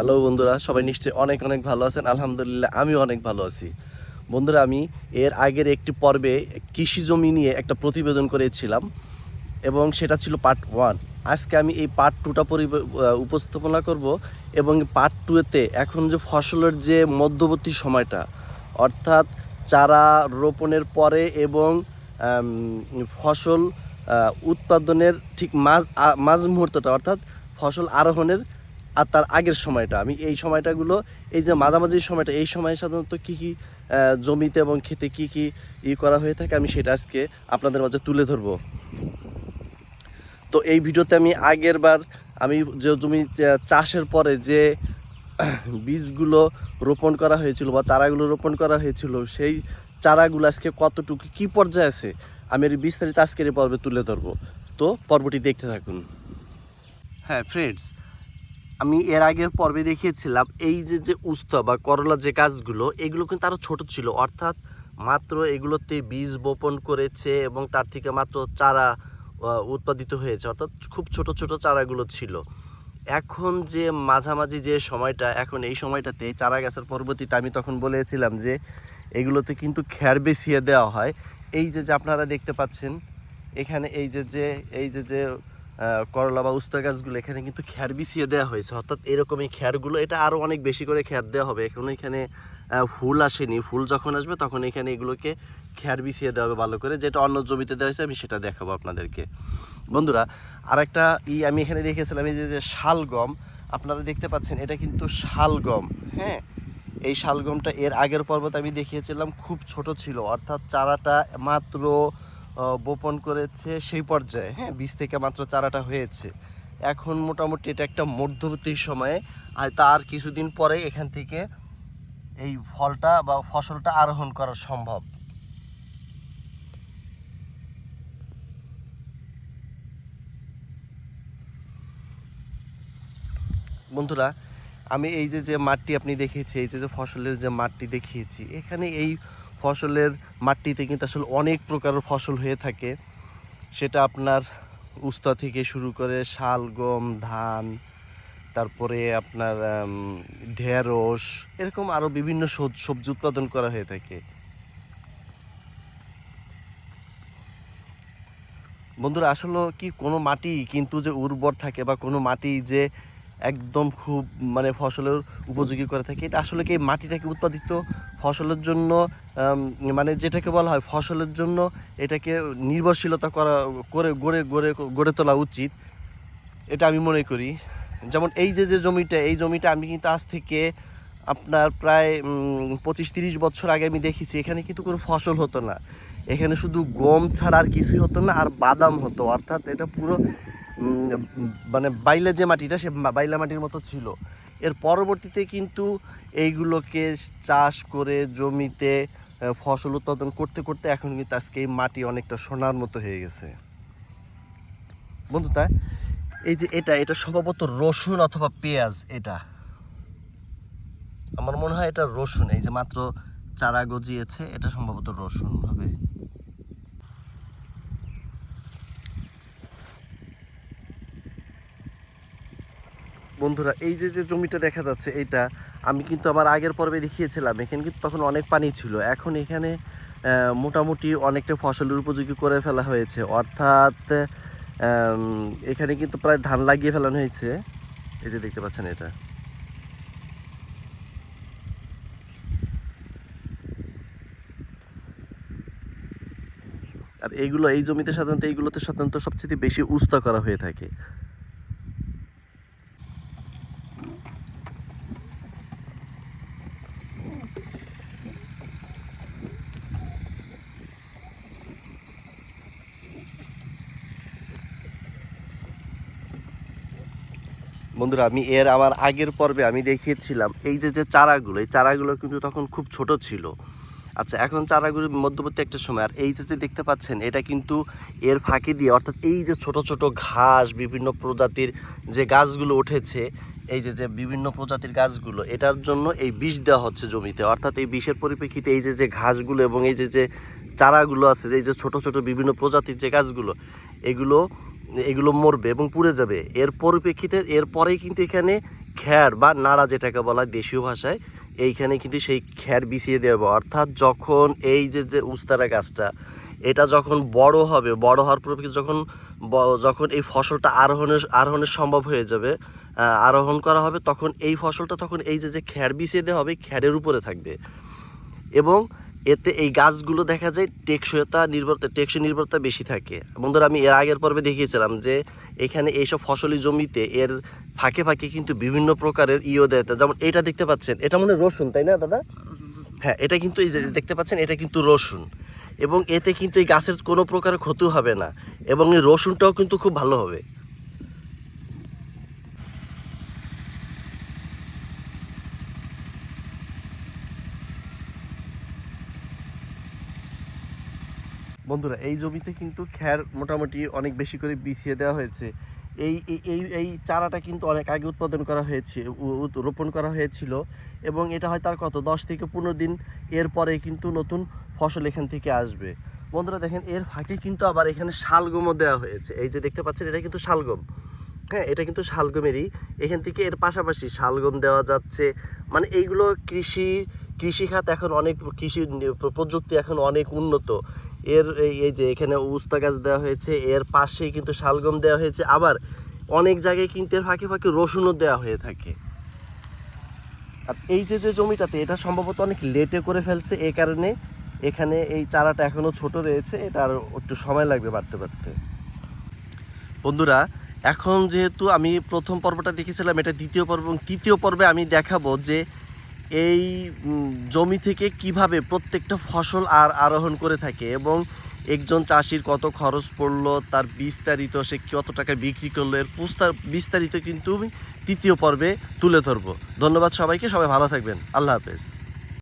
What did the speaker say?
Hello বন্ধুরা। সবাই নিশ্চয়ই অনেক অনেক ভালো আছেন। আলহামদুলিল্লাহ, আমিও অনেক ভালো আছি। বন্ধুরা, আমি এর আগের একটি পর্বে কৃষি জমি নিয়ে একটা প্রতিবেদন করেছিলাম এবং সেটা ছিল পার্ট ওয়ান আজকে আমি এই পার্ট টুটা পরি উপস্থাপনা করব এবং পার্ট টুতে এখন যে ফসলের যে মধ্যবর্তী সময়টা, অর্থাৎ চারা রোপণের পরে এবং ফসল উৎপাদনের ঠিক মাঝ মাঝ মুহূর্তটা অর্থাৎ ফসল আরোহণের আর তার আগের সময়টা। আমি এই সময়টাগুলো, এই যে মাঝামাঝি সময়টা, এই সময় সাধারণত কী কী জমিতে এবং খেতে কী কী ই করা হয়ে থাকে আমি সেটা আজকে আপনাদের মাঝে তুলে ধরবো। তো এই ভিডিওতে আমি আগের বার আমি যে জমি চাষের পরে যে বীজগুলো রোপণ করা হয়েছিল বা চারাগুলো রোপণ করা হয়েছিল, সেই চারাগুলো আজকে কতটুকু, কী পর্যায়ে আছে? আমি এর বিস্তারিত আজকের পর্বে তুলে ধরবো। তো পর্বটি দেখতে থাকুন। হ্যাঁ ফ্রেন্ডস আমি এর আগের পর্বে দেখিয়েছিলাম, এই যে যে উস্তা বা করলা যে গাছগুলো, এগুলো কিন্তু আরও ছোট ছিল। অর্থাৎ মাত্র এগুলোতে বীজ বপন করেছে এবং তার থেকে মাত্র চারা উৎপাদিত হয়েছে। অর্থাৎ খুব ছোট ছোট চারাগুলো ছিল। এখন যে মাঝামাঝি যে সময়টা, এখন এই সময়টাতে চারা গাছের পরবর্তীতে আমি তখন বলেছিলাম যে, এগুলোতে কিন্তু খ্যার বেছিয়ে দেওয়া হয়। এই যে যে আপনারা দেখতে পাচ্ছেন, এখানে এই যে যে, এই যে যে করলা বা উস্তা গাছগুলো এখানে কিন্তু খ্যার বিছিয়ে দেওয়া হয়েছে। অর্থাৎ এরকম এই খ্যারগুলো, এটা আরও অনেক বেশি করে খ্যার দেওয়া হবে। এখন এখানে ফুল আসেনি। ফুল যখন আসবে তখন এখানে এগুলোকে খ্যার বিছিয়ে দেওয়া হবে ভালো করে। যেটা অন্য জমিতে দেওয়া হয়েছে, আমি সেটা দেখাবো আপনাদেরকে। বন্ধুরা, আরেকটা ই আমি এখানে দেখেছিলাম এই যে শালগম, আপনারা দেখতে পাচ্ছেন, এটা কিন্তু শালগম হ্যাঁ? এই শালগমটা এর আগের পর্বতে আমি দেখিয়েছিলাম, খুব ছোট ছিল। অর্থাৎ চারাটা মাত্র বপন করেছে সেই পর্যায়ে। হ্যাঁ বীজ থেকে মাত্র চারাটা হয়েছে। এখন মোটামুটি এটা একটা মধ্যবর্তী সময়ে। আর তার কিছুদিন পরে এখান থেকে এই ফলটা বা ফসলটা আরোহণ করা সম্ভব। বন্ধুরা, আমি এই যে যে মাঠটি আপনি দেখিয়েছি, এই যে যে ফসলের যে মাঠটি দেখিয়েছি, এখানে এই ফসলের মাটিতে কিন্তু আসলে অনেক প্রকারের ফসল হয়ে থাকে। সেটা আপনার উস্তা থেকে শুরু করে শাল, গম, ধান, তারপরে আপনার ঢেঁড়স, এরকম আরও বিভিন্ন সবজি উৎপাদন করা হয়ে থাকে। বন্ধুরা, আসলে কি কোনো মাটি কিন্তু যে উর্বর থাকে বা কোনো মাটি যে একদম খুব মানে ফসলের উপযোগী করে থাকে। এটা আসলে কি মাটিটাকে উৎপাদিত? ফসলের জন্য মানে যেটাকে বলা হয় ফসলের জন্য এটাকে নির্ভরশীলতা করা, করে, গড়ে গড়ে গড়ে তোলা উচিত। এটা আমি মনে করি। যেমন এই যে যে জমিটা, এই জমিটা আমি কিন্তু আজ থেকে আপনার প্রায় পঁচিশ তিরিশ বছর আগে আমি দেখেছি, এখানে কিন্তু কোনো ফসল হতো না। এখানে শুধু গম ছাড়া আর কিছুই হতো না, আর বাদাম হতো। অর্থাৎ এটা পুরো মানে বাইলা যে মাটিটা, সে বাইলা মাটির মতো ছিল। এর পরবর্তীতে কিন্তু এইগুলোকে চাষ করে জমিতে ফসল উৎপাদন করতে করতে এখন কিন্তু আজকে এই মাটি অনেকটা সোনার মতো হয়ে গেছে। বন্ধু তাই এই যে এটা এটা সম্ভবত রসুন অথবা পেঁয়াজ এটা। আমার মনে হয় এটা রসুন। এই যে মাত্র চারা গজিয়েছে, এটা সম্ভবত রসুন হবে। বন্ধুরা, এই যে যে জমিটা দেখা যাচ্ছে এইটা, আমি কিন্তু আমার আগের পর্বে দেখিয়েছিলাম, এখানে কিন্তু তখন অনেক পানি ছিল। এখন এখানে মোটামুটি অনেকটা ফসলের উপযোগী করে ফেলা হয়েছে। অর্থাৎ এখানে কিন্তু প্রায় ধান লাগিয়ে ফেলানো হয়েছে। এই যে দেখতে পাচ্ছেন এটা। আর এইগুলো এই জমিতে সাধারণত, এইগুলোতে সাধারণত সবচেয়ে বেশি উস্তা করা হয়ে থাকে। বন্ধুরা, আমি এর আমার আগের পর্বে আমি দেখিয়েছিলাম এই যে যে চারাগুলো, এই চারাগুলো কিন্তু তখন খুব ছোট ছিল। আচ্ছা এখন চারাগুলো মধ্যবর্তী একটা সময়, আর এই যে যে দেখতে পাচ্ছেন, এটা কিন্তু এর ফাঁকি দিয়ে, অর্থাৎ এই যে ছোট ছোট ঘাস, বিভিন্ন প্রজাতির যে গাছগুলো উঠেছে, এই যে যে বিভিন্ন প্রজাতির গাছগুলো, এটার জন্য এই বিষ দেওয়া হচ্ছে জমিতে। অর্থাৎ এই বিষের পরিপ্রেক্ষিতে এই যে যে ঘাসগুলো এবং এই যে যে চারাগুলো আছে, এই যে ছোট ছোট বিভিন্ন প্রজাতির যে গাছগুলো, এগুলো এগুলো মরবে এবং পুড়ে যাবে। এর পরিপ্রেক্ষিতে এরপরেই কিন্তু এখানে খ্যার বা নাড়া যেটাকে বলা হয় দেশীয় ভাষায়, এইখানে কিন্তু সেই খ্যার বিছিয়ে দেবো অর্থাৎ যখন এই যে যে উস্তারা গাছটা, এটা যখন বড় হবে, বড় হওয়ার পর যখন যখন এই ফসলটা আরোহণের আরোহণের সম্ভব হয়ে যাবে আরোহণ করা হবে, তখন এই ফসলটা, তখন এই যে যে খ্যার বিছিয়ে দেওয়া হবে খ্যারের উপরে থাকবে। এবং এতে এই গাছগুলো দেখা যায় টেকসইতা নির্ভরতা, টেকসই নির্ভরতা বেশি থাকে। বন্ধুরা, আমি এর আগের পর্বে দেখিয়েছিলাম যে এখানে এইসব ফসলি জমিতে এর ফাঁকে ফাঁকে কিন্তু বিভিন্ন প্রকারের ইও দেয়। যেমন এটা দেখতে পাচ্ছেন, এটা মনে রসুন, তাই না দাদা? হ্যাঁ এটা কিন্তু এই যে দেখতে পাচ্ছেন, এটা কিন্তু রসুন। এবং এতে কিন্তু এই গাছের কোনো প্রকার ক্ষতি হবে না। এবং এই রসুনটাও কিন্তু খুব ভালো হবে। বন্ধুরা, এই জমিতে কিন্তু খ্যার মোটামুটি অনেক বেশি করে বিছিয়ে দেওয়া হয়েছে। এই, এই- এই চারাটা কিন্তু অনেক আগে উৎপাদন করা হয়েছে রোপণ করা হয়েছিল এবং এটা হয় তার কত, দশ থেকে পনেরো দিন এরপরে কিন্তু নতুন ফসল এখান থেকে আসবে। বন্ধুরা দেখেন, এর ফাঁকে কিন্তু আবার এখানে শালগমও দেওয়া হয়েছে। এই যে দেখতে পাচ্ছেন, এটা কিন্তু শালগম। হ্যাঁ এটা কিন্তু শালগমেরই। এখান থেকে এর পাশাপাশি শালগম দেওয়া যাচ্ছে। মানে এইগুলো কৃষি, কৃষিখাত এখন অনেক, কৃষি প্রযুক্তি এখন অনেক উন্নত। এর এই যে এখানে উস্তা গাছ দেওয়া হয়েছে, এর পাশেই কিন্তু শালগম দেওয়া হয়েছে, আবার অনেক জায়গায় কিন্তু এর ফাঁকে ফাঁকে রসুনও দেওয়া হয়ে থাকে। আর এই যে যে জমিটাতে, এটা সম্ভবত অনেক লেটে করে ফেলছে, এ কারণে এখানে এই চারাটা এখনও ছোট রয়েছে, এটা আর একটু সময় লাগবে বাড়তে বাড়তে। বন্ধুরা, এখন যেহেতু আমি প্রথম পর্বটা দেখেছিলাম, এটা দ্বিতীয় পর্ব, এবং তৃতীয় পর্বে আমি দেখাবো যে এই জমি থেকে কীভাবে প্রত্যেকটা ফসল আর আরোহণ করে থাকে এবং একজন চাষির কত খরচ পড়ল, তার বিস্তারিত সে কত টাকা বিক্রি করল, এর বিস্তারিত কিন্তু তৃতীয় পর্বে তুলে ধরবো। ধন্যবাদ সবাইকে, সবাই ভালো থাকবেন। আল্লাহ হাফেজ।